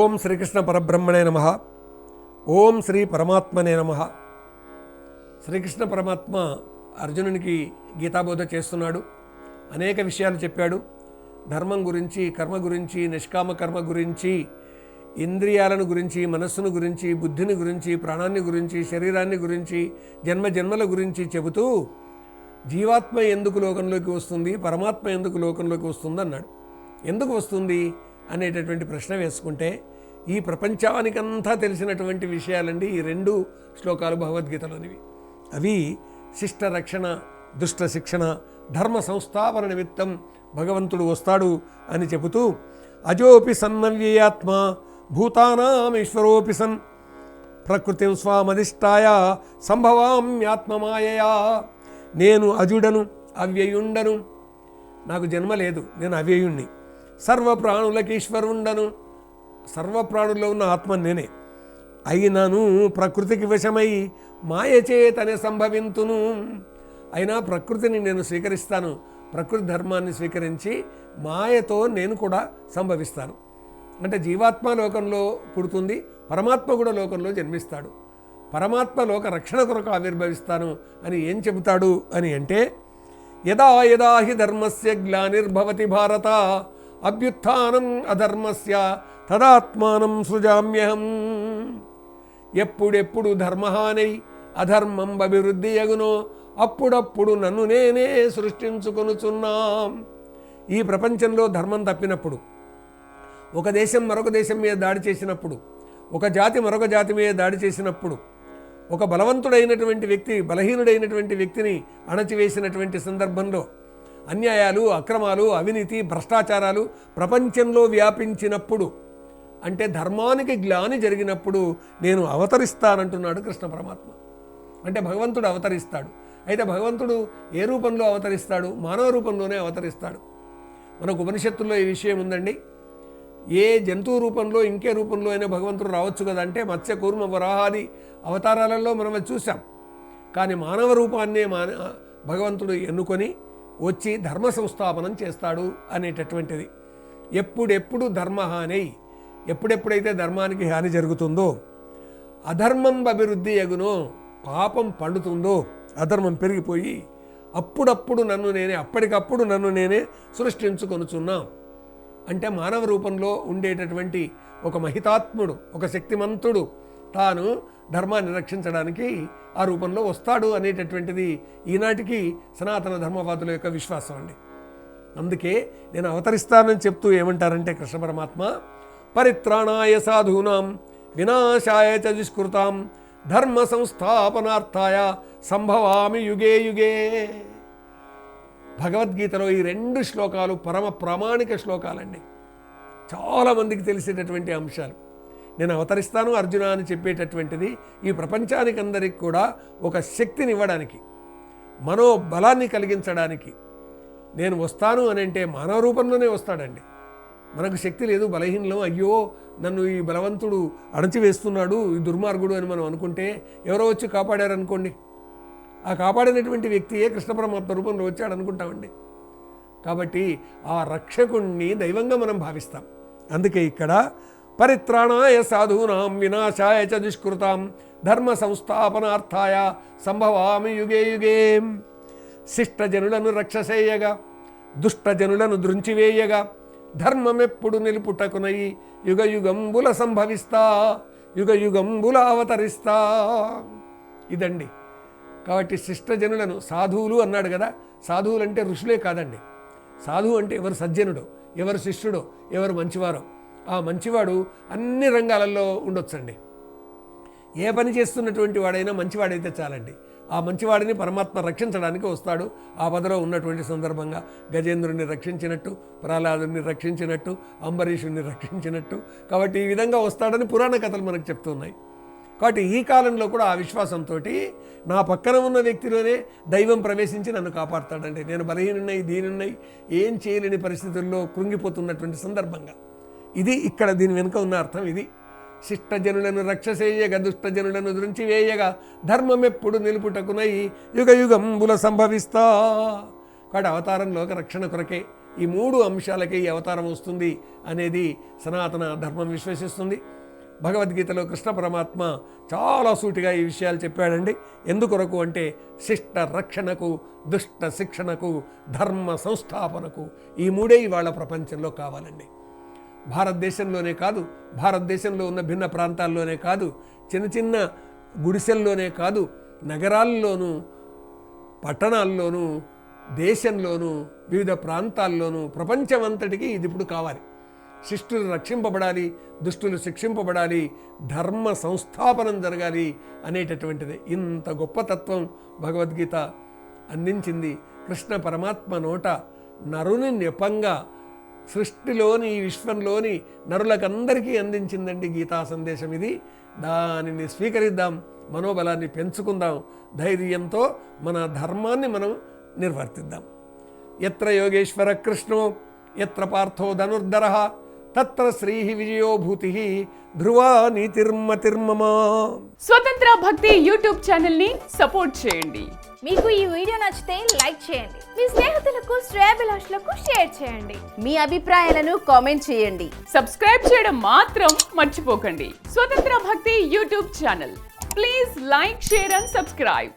ఓం శ్రీకృష్ణ పరబ్రహ్మణే నమ. ఓం శ్రీ పరమాత్మనే నమ. శ్రీకృష్ణ పరమాత్మ అర్జునునికి గీతాబోధ చేస్తున్నాడు. అనేక విషయాలు చెప్పాడు. ధర్మం గురించి కర్మ గురించి నిష్కామ కర్మ గురించి ఇంద్రియాలను గురించి మనస్సును గురించి బుద్ధిని గురించి ప్రాణాన్ని గురించి శరీరాన్ని గురించి జన్మ జన్మల గురించి చెబుతూ జీవాత్మ ఎందుకు లోకంలోకి వస్తుంది పరమాత్మ ఎందుకు లోకంలోకి వస్తుంది అన్నాడు ఎందుకు వస్తుంది? అనేటటువంటి ప్రశ్న వేసుకుంటే ఈ ప్రపంచానికంతా తెలిసినటువంటి విషయాలండి ఈ రెండు శ్లోకాలు భగవద్గీతలోనివి. అవి శిష్ట రక్షణ దుష్ట శిక్షణ ధర్మ సంస్థాపన నిమిత్తం భగవంతుడు వస్తాడు అని చెబుతూ అజోపి సన్నవ్యయాత్మ భూతానాం ఈశ్వరోపి సన్ ప్రకృతి స్వామధిష్టాయ సంభవామ్యాత్మమాయయా నేను అజుడను అవ్యయుండను. నాకు జన్మ లేదు నేను అవ్యయుణ్ణి. సర్వప్రాణులకి ఈశ్వరుండను సర్వప్రాణుల్లో ఉన్న ఆత్మ నేనే. అయినను ప్రకృతికి వశమై మాయచేతనే సంభవింతును. అయినా ప్రకృతిని నేను స్వీకరిస్తాను. ప్రకృతి ధర్మాన్ని స్వీకరించి మాయతో నేను కూడా సంభవిస్తాను. అంటే జీవాత్మ లోకంలో పుడుతుంది పరమాత్మ కూడా లోకంలో జన్మిస్తాడు. పరమాత్మ లోక రక్షణ కొరకు ఆవిర్భవిస్తాను అని ఏం చెబుతాడు అని అంటే యదా యదా హి ధర్మస్య గ్లానిర్భవతి భారత అభ్యుత్నం అధర్మస్య తదాత్మానం సృజామ్యహం. ఎప్పుడెప్పుడు ధర్మహానై అధర్మం అభివృద్ధి అగునో అప్పుడప్పుడు నన్ను నేనే సృష్టించుకొనుచున్నాం. ఈ ప్రపంచంలో ధర్మం తప్పినప్పుడు ఒక దేశం మరొక దేశం మీద దాడి చేసినప్పుడు ఒక జాతి మరొక జాతి మీద దాడి చేసినప్పుడు ఒక బలవంతుడైనటువంటి వ్యక్తి బలహీనుడైనటువంటి వ్యక్తిని అణచివేసినటువంటి సందర్భంలో అన్యాయాలు అక్రమాలు అవినీతి భ్రష్టాచారాలు ప్రపంచంలో వ్యాపించినప్పుడు అంటే ధర్మానికి గ్లాని జరిగినప్పుడు నేను అవతరిస్తానంటున్నాడు కృష్ణ పరమాత్మ. అంటే భగవంతుడు అవతరిస్తాడు. అయితే భగవంతుడు ఏ రూపంలో అవతరిస్తాడు? మానవ రూపంలోనే అవతరిస్తాడు. మనకు ఉపనిషత్తుల్లో ఈ విషయం ఉందండి. ఏ జంతువు రూపంలో ఇంకే రూపంలో అయినా భగవంతుడు రావచ్చు కదా అంటే మత్స్య కూర్మ వరాహాది అవతారాలలో మనం చూసాం కానీ మానవ రూపాన్నే మాన భగవంతుడు ఎన్నుకొని వచ్చి ధర్మ సంస్థాపనం చేస్తాడు అనేటటువంటిది. ఎప్పుడెప్పుడు ధర్మహాని ఎప్పుడెప్పుడైతే ధర్మానికి హాని జరుగుతుందో అధర్మం అభివృద్ధి ఎగునో పాపం పండుతుందో అధర్మం పెరిగిపోయి అప్పుడప్పుడు నన్ను నేనే అప్పటికప్పుడు నన్ను నేనే సృష్టించుకొనుచున్నాం. అంటే మానవ రూపంలో ఉండేటటువంటి ఒక మహితాత్ముడు ఒక శక్తిమంతుడు తాను ధర్మాన్ని రక్షించడానికి ఆ రూపంలో వస్తాడు అనేటటువంటిది ఈనాటికి సనాతన ధర్మవాదుల యొక్క విశ్వాసం అండి. అందుకే నేను అవతరిస్తానని చెప్తూ ఏమంటారంటే కృష్ణ పరమాత్మ పరిత్రాణాయ సాధూనాం వినాశాయ చ దుష్కృతాం ధర్మ సంస్థాపనార్థాయ సంభవామి యుగే యుగే. భగవద్గీతలో ఈ రెండు శ్లోకాలు పరమ ప్రామాణిక శ్లోకాలండి. చాలామందికి తెలిసేటటువంటి అంశాలు. నేను అవతరిస్తాను అర్జున అని చెప్పేటటువంటిది ఈ ప్రపంచానికి అందరికి కూడా ఒక శక్తిని ఇవ్వడానికి మనోబలాన్ని కలిగించడానికి. నేను వస్తాను అని అంటే మానవ రూపంలోనే వస్తాడండి. మనకు శక్తి లేదు బలహీనలం అయ్యో నన్ను ఈ బలవంతుడు అణచివేస్తున్నాడు ఈ దుర్మార్గుడు అని మనం అనుకుంటే ఎవరో వచ్చి కాపాడారనుకోండి. ఆ కాపాడినటువంటి వ్యక్తియే కృష్ణ పరమాత్మ రూపంలో వచ్చాడు అనుకుంటామండి. కాబట్టి ఆ రక్షకుణ్ణి దైవంగా మనం భావిస్తాం. అందుకే ఇక్కడ పరిత్రాణాయ సాధూనాం వినాశాయ చ దుష్కృతాం ధర్మ సంస్థాపనార్థాయ సంభవామి యుగే యుగే. శిష్టజనులను రక్షసేయగా దుష్టజనులను దృంచివేయగా ధర్మమెప్పుడు నిలుపుటకునై యుగ యుగంబుల సంభవిస్తా యుగ యుగంబుల అవతరిస్తా. ఇదండి. కాబట్టి శిష్టజనులను సాధువులు అన్నాడు కదా సాధువులు అంటే ఋషులే కాదండి. సాధువు అంటే ఎవరు సజ్జనుడు ఎవరు శిష్యుడో ఎవరు మంచివారో. ఆ మంచివాడు అన్ని రంగాలలో ఉండొచ్చండి. ఏ పని చేస్తున్నటువంటి వాడైనా మంచివాడైతే చాలండి. ఆ మంచివాడిని పరమాత్మ రక్షించడానికి వస్తాడు. ఆ పదలో ఉన్నటువంటి సందర్భంగా గజేంద్రుని రక్షించినట్టు ప్రహ్లాదుని రక్షించినట్టు అంబరీషుని రక్షించినట్టు. కాబట్టి ఈ విధంగా వస్తాడని పురాణ కథలు మనకు చెప్తున్నాయి. కాబట్టి ఈ కాలంలో కూడా ఆ విశ్వాసంతో నా పక్కన ఉన్న వ్యక్తిలోనే దైవం ప్రవేశించి నన్ను కాపాడుతాడండి. నేను బలహీనున్నాయి దీనున్నాయి ఏం చేయలేని పరిస్థితుల్లో కృంగిపోతున్నటువంటి సందర్భంగా. ఇది ఇక్కడ దీని వెనుక ఉన్న అర్థం ఇది. శిష్టజనులను రక్షసేయగ దుష్టజనులను దృంచి వేయగా ధర్మం ఎప్పుడు నిలుపుటకునై యుగ యుగంబుల సంభవిస్తా. కాబట్టి అవతారంలో ఒక రక్షణ కొరకే ఈ మూడు అంశాలకే ఈ అవతారం వస్తుంది అనేది సనాతన ధర్మం విశ్వసిస్తుంది. భగవద్గీతలో కృష్ణ పరమాత్మ చాలా సూటిగా ఈ విషయాలు చెప్పాడండి. ఎందుకొరకు అంటే శిష్ట రక్షణకు దుష్ట శిక్షణకు ధర్మ సంస్థాపనకు ఈ మూడే ఇవాళ ప్రపంచంలో కావాలండి. భారతదేశంలోనే కాదు భారతదేశంలో ఉన్న భిన్న ప్రాంతాల్లోనే కాదు చిన్న చిన్న గుడిసెల్లోనే కాదు నగరాల్లోనూ పట్టణాల్లోనూ దేశంలోనూ వివిధ ప్రాంతాల్లోనూ ప్రపంచమంతటికి ఇది ఇప్పుడు కావాలి. శిష్టులు రక్షింపబడాలి దుష్టులు శిక్షింపబడాలి ధర్మ సంస్థాపనం జరగాలి అనేటటువంటిది ఇంత గొప్ప తత్వం భగవద్గీత అందించింది. కృష్ణ పరమాత్మ నోట నరుని నెపంగా సృష్టిలోని ఈ విశ్వంలోని నరులకందరికీ అందించిందండి గీతా సందేశం ఇది. దానిని స్వీకరిద్దాం మనోబలాన్ని పెంచుకుందాం ధైర్యంతో మన ధర్మాన్ని మనం నిర్వర్తిద్దాం. ఎత్ర యోగేశ్వర కృష్ణో ఎత్ర పార్థో ధనుర్ధర తత్ర శ్రీ విజయో భూతి ధ్రువా నీతిర్మతిర్మమా. స్వతంత్ర భక్తి యూట్యూబ్ ఛానల్ని సపోర్ట్ చేయండి. మీకు ఈ వీడియో నచ్చితే లైక్ చేయండి. మీ స్నేహితులకు శ్రేయభిలాషులకు షేర్ చేయండి. మీ అభిప్రాయాలను కామెంట్ చేయండి. సబ్స్క్రైబ్ చేయడం మాత్రం మర్చిపోకండి. Swatantra Bhakti YouTube channel. Please like share and subscribe.